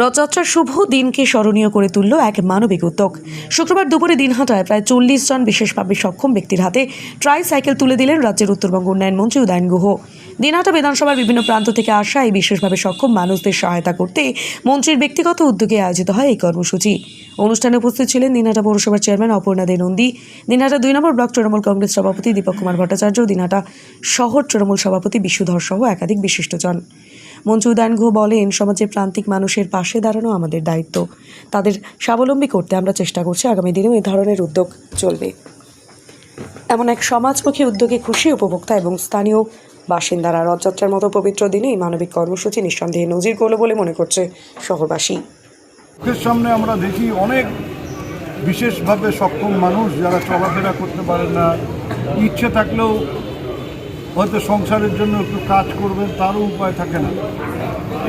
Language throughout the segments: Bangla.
রথযাত্রার শুভ দিনকে স্মরণীয় করে তুলল এক মানবিক উদ্যোগ। শুক্রবার দুপুরে দিনহাটায় প্রায় চল্লিশ জন বিশেষভাবে সক্ষম ব্যক্তির হাতে ট্রাই সাইকেল তুলে দিলেন রাজ্যের উত্তরবঙ্গ উন্নয়ন মন্ত্রী উদয়ন গুহ। দিনহাটা বিধানসভার বিভিন্ন প্রান্ত থেকে আসা এই বিশেষভাবে সক্ষম মানুষদের সহায়তা করতে মন্ত্রীর ব্যক্তিগত উদ্যোগে আয়োজিত হয় এই কর্মসূচি। অনুষ্ঠানে উপস্থিত ছিলেন দিনহাটা পৌরসভার চেয়ারম্যান অপর্ণা দে নন্দী, দিনহাটা দুই নম্বর ব্লক তৃণমূল কংগ্রেস সভাপতি দীপক কুমার ভট্টাচার্য, দিনহাটা শহর তৃণমূল সভাপতি বিশুধর সহ একাধিক বিশিষ্টজন। উদয়ন গুহ বলেন, সমাজের প্রান্তিক মানুষের পাশে দাঁড়ানো আমাদের দায়িত্ব। তাদের স্বাবলম্বী করতে আমরা চেষ্টা করছি, আগামী দিনেও এই ধরনের উদ্যোগ চলবে। এমন এক সমাজমুখী উদ্যোগে খুশি উপভোক্তা এবং স্থানীয় বাসিন্দারা রথযাত্রার মতো পবিত্র দিনে এই মানবিক কর্মসূচি নিঃসন্দেহে নজির করল বলে মনে করছে শহরবাসী। চোখের সামনে আমরা দেখি অনেক বিশেষভাবে সক্ষম মানুষ যারা চলাফেরা করতে পারেন না। ইচ্ছে থাকলেও হয়তো সংসারের জন্য একটু কাজ করবেন, তারও উপায় থাকে না।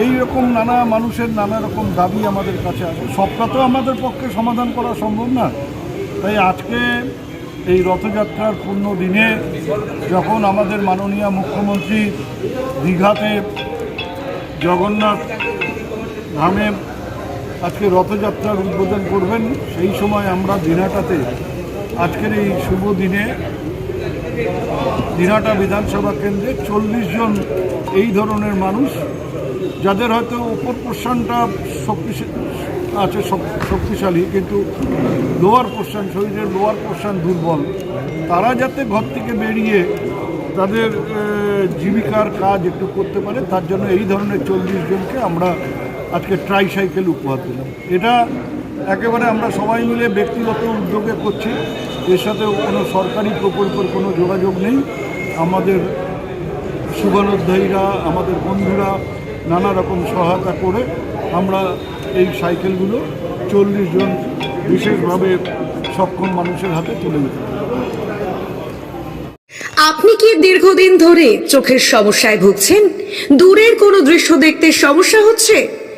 এই রকম নানা মানুষের নানা রকম দাবি আমাদের কাছে আছে সবটা তো আমাদের পক্ষে সমাধান করা সম্ভব না। তাই আজকে এই রথযাত্রার পূর্ণ দিনে যখন আমাদের মাননীয় মুখ্যমন্ত্রী দীঘাতে জগন্নাথ ধামে আজকে রথযাত্রার উদ্বোধন করবেন, সেই সময় আমরা দিনাটাতে আজকের এই শুভ দিনে দিনাটা বিধানসভা কেন্দ্রে চল্লিশ জন এই ধরনের মানুষ, যাদের হয়তো উপর পোর্শনটা শক্তিশালী আছে শক্তিশালী, কিন্তু লোয়ার পোর্শন শরীরের লোয়ার পোর্শন দুর্বল, তারা যাতে ঘর থেকে বেরিয়ে তাদের জীবিকার কাজ একটু করতে পারে, তার জন্য এই ধরনের চল্লিশ জনকে আমরা আজকে ট্রাই সাইকেল উপহার দিলাম। এটা একেবারে আমরা সবাই মিলে ব্যক্তিগত উদ্যোগে করছি। এর সাথে কোনো সরকারি প্রকল্পের কোনো যোগাযোগ নেই। আমাদের শুভানুধ্যায়ীরা, আমাদের বন্ধুরা নানা রকম সহায়তা করে আমরা এই সাইকেলগুলো চল্লিশ জন বিশেষভাবে সক্ষম মানুষের হাতে তুলে দিতে আপনি কি দীর্ঘদিন ধরে চোখের সমস্যায় ভুগছেন? দূরের কোনো দৃশ্য দেখতে সমস্যা হচ্ছে?